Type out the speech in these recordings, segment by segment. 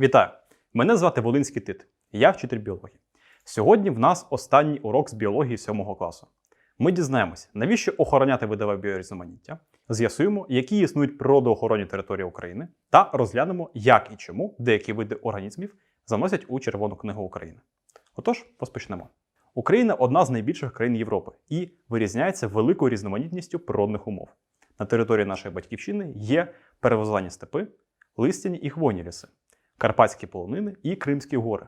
Вітаю! Мене звати Волинський Тит. Я вчитель біології. Сьогодні в нас останній урок з біології 7 класу. Ми дізнаємось, навіщо охороняти видове біорізноманіття, з'ясуємо, які існують природоохоронні території України, та розглянемо, як і чому деякі види організмів заносять у Червону книгу України. Отож, розпочнемо. Україна одна з найбільших країн Європи і вирізняється великою різноманітністю природних умов. На території нашої батьківщини є перевозлані степи, листяні і хвойні ліси, карпатські полонини і Кримські гори,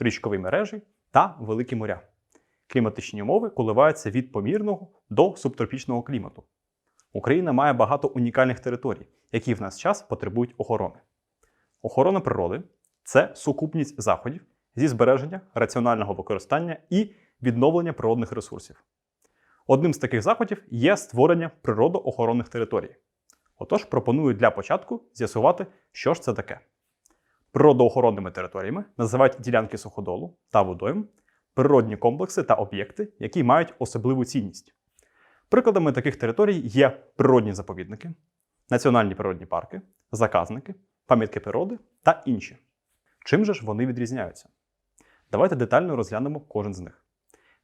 річкові мережі та великі моря. Кліматичні умови коливаються від помірного до субтропічного клімату. Україна має багато унікальних територій, які в нас час потребують охорони. Охорона природи це сукупність заходів зі збереження раціонального використання і відновлення природних ресурсів. Одним з таких заходів є створення природоохоронних територій. Отож, пропоную для початку з'ясувати, що ж це таке. Природоохоронними територіями називають ділянки суходолу та водойм, природні комплекси та об'єкти, які мають особливу цінність. Прикладами таких територій є природні заповідники, національні природні парки, заказники, пам'ятки природи та інші. Чим же ж вони відрізняються? Давайте детально розглянемо кожен з них.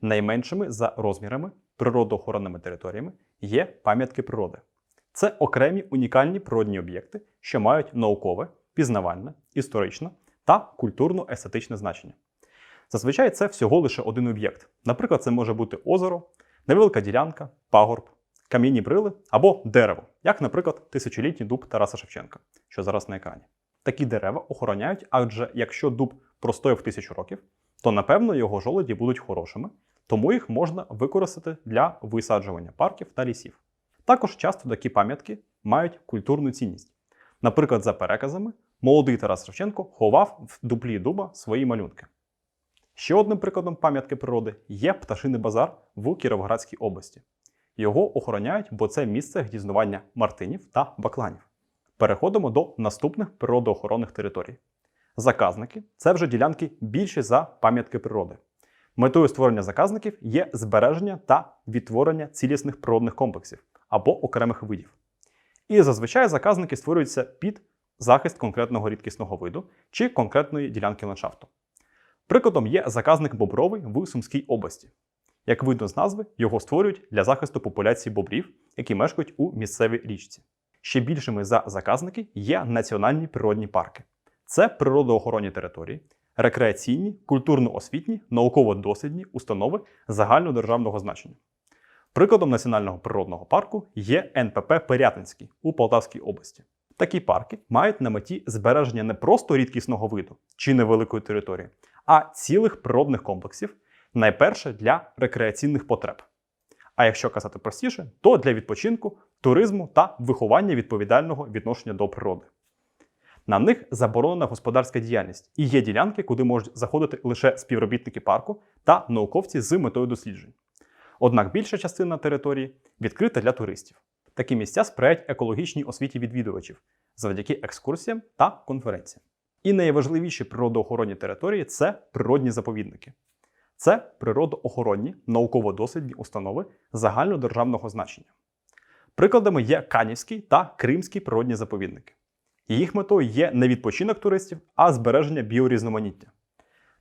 Найменшими за розмірами природоохоронними територіями є пам'ятки природи. Це окремі унікальні природні об'єкти, що мають наукове, пізнавальне, історичне та культурно-естетичне значення. Зазвичай це всього лише один об'єкт. Наприклад, це може бути озеро, невелика ділянка, пагорб, кам'яні брили або дерево, як, наприклад, тисячолітній дуб Тараса Шевченка, що зараз на екрані. Такі дерева охороняють, адже якщо дуб простояв тисячу років, то напевно його жолоді будуть хорошими, тому їх можна використати для висаджування парків та лісів. Також часто такі пам'ятки мають культурну цінність. Наприклад, за переказами, молодий Тарас Шевченко ховав в дуплі дуба свої малюнки. Ще одним прикладом пам'ятки природи є пташиний базар в Кіровоградській області. Його охороняють, бо це місце гніздування мартинів та бакланів. Переходимо до наступних природоохоронних територій. Заказники це вже ділянки більші за пам'ятки природи. Метою створення заказників є збереження та відтворення цілісних природних комплексів або окремих видів. І зазвичай заказники створюються під захист конкретного рідкісного виду чи конкретної ділянки ландшафту. Прикладом є заказник бобровий в Сумській області. Як видно з назви, його створюють для захисту популяції бобрів, які мешкають у місцевій річці. Ще більшими за заказники є національні природні парки. Це природоохоронні території, рекреаційні, культурно-освітні, науково-дослідні установи загальнодержавного значення. Прикладом національного природного парку є НПП Пирятинський у Полтавській області. Такі парки мають на меті збереження не просто рідкісного виду чи невеликої території, а цілих природних комплексів, найперше для рекреаційних потреб. А якщо казати простіше, то для відпочинку, туризму та виховання відповідального відношення до природи. На них заборонена господарська діяльність і є ділянки, куди можуть заходити лише співробітники парку та науковці з метою досліджень. Однак більша частина території відкрита для туристів. Такі місця сприяють екологічній освіті відвідувачів завдяки екскурсіям та конференціям. І найважливіші природоохоронні території це природні заповідники. Це природоохоронні науково-дослідні установи загальнодержавного значення. Прикладами є Канівський та Кримський природні заповідники. Їх метою є не відпочинок туристів, а збереження біорізноманіття.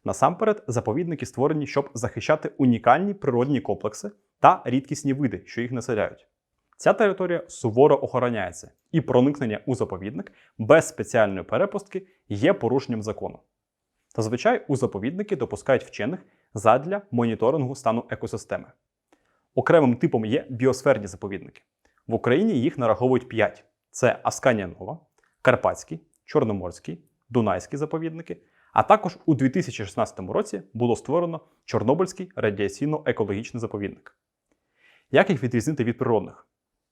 Насамперед, заповідники створені, щоб захищати унікальні природні комплекси та рідкісні види, що їх населяють. Ця територія суворо охороняється, і проникнення у заповідник без спеціальної перепустки є порушенням закону. Зазвичай у заповідники допускають вчених задля моніторингу стану екосистеми. Окремим типом є біосферні заповідники. В Україні їх нараховують 5: це Асканія Нова, Карпатський, Чорноморський, Дунайський заповідники. А також у 2016 році було створено Чорнобильський радіаційно-екологічний заповідник. Як їх відрізнити від природних?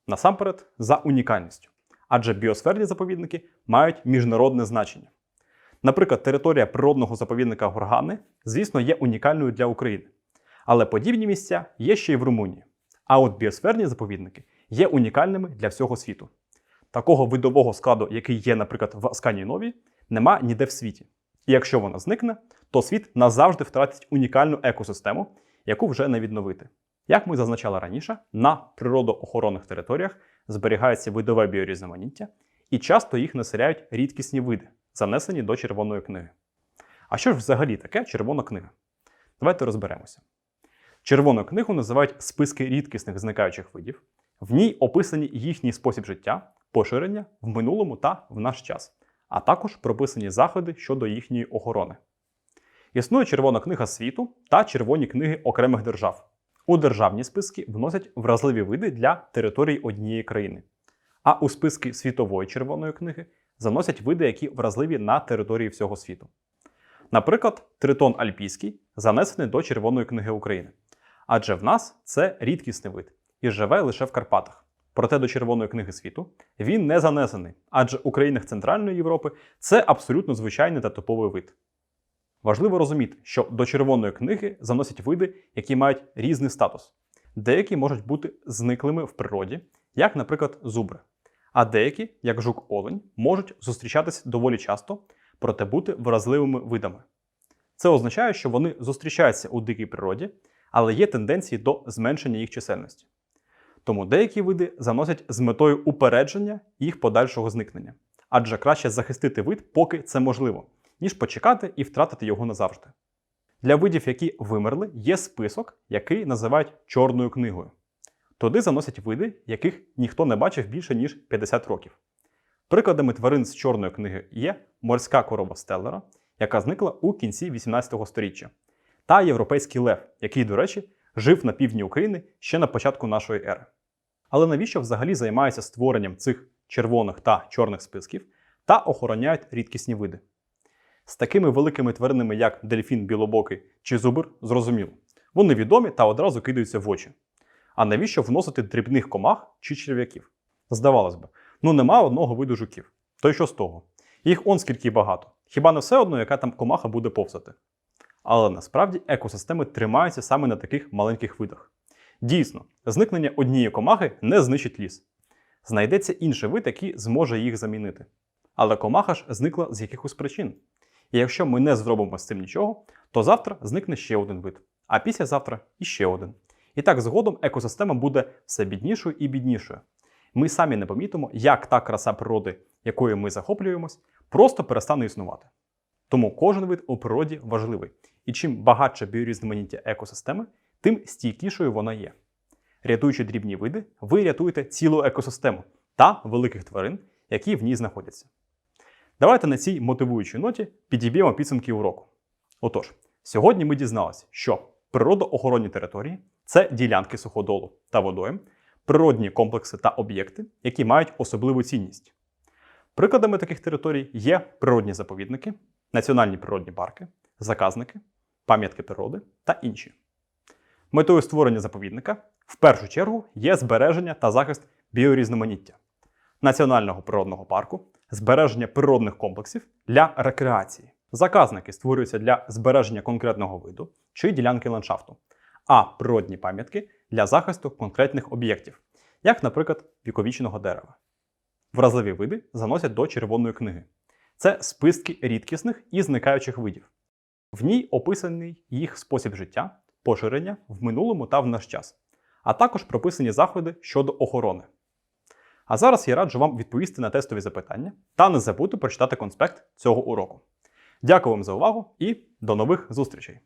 Насамперед, за унікальністю. Адже біосферні заповідники мають міжнародне значення. Наприклад, територія природного заповідника Горгани, звісно, є унікальною для України. Але подібні місця є ще й в Румунії. А от біосферні заповідники є унікальними для всього світу. Такого видового складу, який є, наприклад, в Асканії Новій, нема ніде в світі. І якщо вона зникне, то світ назавжди втратить унікальну екосистему, яку вже не відновити. Як ми зазначали раніше, на природоохоронних територіях зберігається видове біорізноманіття, і часто їх населяють рідкісні види, занесені до червоної книги. А що ж взагалі таке червона книга? Давайте розберемося. Червону книгу називають списки рідкісних зникаючих видів. В ній описані їхній спосіб життя, поширення в минулому та в наш час, а також прописані заходи щодо їхньої охорони. Існує червона книга світу та червоні книги окремих держав. У державні списки вносять вразливі види для територій однієї країни. А у списки світової червоної книги заносять види, які вразливі на території всього світу. Наприклад, тритон альпійський занесений до Червоної книги України. Адже в нас це рідкісний вид і живе лише в Карпатах. Проте до Червоної книги світу він не занесений, адже у країнах Центральної Європи це абсолютно звичайний та топовий вид. Важливо розуміти, що до червоної книги заносять види, які мають різний статус. Деякі можуть бути зниклими в природі, як, наприклад, зубри. А деякі, як жук-олень, можуть зустрічатись доволі часто, проте бути вразливими видами. Це означає, що вони зустрічаються у дикій природі, але є тенденції до зменшення їх чисельності. Тому деякі види заносять з метою упередження їх подальшого зникнення, адже краще захистити вид, поки це можливо, ніж почекати і втратити його назавжди. Для видів, які вимерли, є список, який називають чорною книгою. Туди заносять види, яких ніхто не бачив більше ніж 50 років. Прикладами тварин з чорної книги є морська корова Стеллера, яка зникла у кінці 18 століття, та європейський лев, який, до речі, жив на півдні України ще на початку нашої ери. Але навіщо взагалі займаються створенням цих червоних та чорних списків та охороняють рідкісні види? З такими великими тваринами, як дельфін білобокий чи зубр, зрозуміло. Вони відомі та одразу кидаються в очі. А навіщо вносити дрібних комах чи черв'яків? Здавалось би, ну нема одного виду жуків. То й що з того? Їх он скільки багато. Хіба не все одно, яка там комаха буде повзати? Але насправді екосистеми тримаються саме на таких маленьких видах. Дійсно, зникнення однієї комахи не знищить ліс. Знайдеться інший вид, який зможе їх замінити. Але комаха ж зникла з якихось причин. І якщо ми не зробимо з цим нічого, то завтра зникне ще один вид, а післязавтра іще один. І так згодом екосистема буде все біднішою і біднішою. Ми самі не помітимо, як та краса природи, якою ми захоплюємось, просто перестане існувати. Тому кожен вид у природі важливий. І чим багатше біорізноманіття екосистеми, тим стійкішою вона є. Рятуючи дрібні види, ви рятуєте цілу екосистему та великих тварин, які в ній знаходяться. Давайте на цій мотивуючій ноті підіб'ємо підсумки уроку. Отож, сьогодні ми дізналися, що природоохоронні території це ділянки суходолу та водойм, природні комплекси та об'єкти, які мають особливу цінність. Прикладами таких територій є природні заповідники, національні природні парки, заказники, пам'ятки природи та інші. Метою створення заповідника в першу чергу є збереження та захист біорізноманіття, національного природного парку, збереження природних комплексів для рекреації. Заказники створюються для збереження конкретного виду чи ділянки ландшафту, а природні пам'ятки для захисту конкретних об'єктів, як, наприклад, віковічного дерева. Вразливі види заносять до червоної книги. Це списки рідкісних і зникаючих видів. В ній описаний їх спосіб життя, поширення в минулому та в наш час, а також прописані заходи щодо охорони. А зараз я раджу вам відповісти на тестові запитання та не забути прочитати конспект цього уроку. Дякую вам за увагу і до нових зустрічей!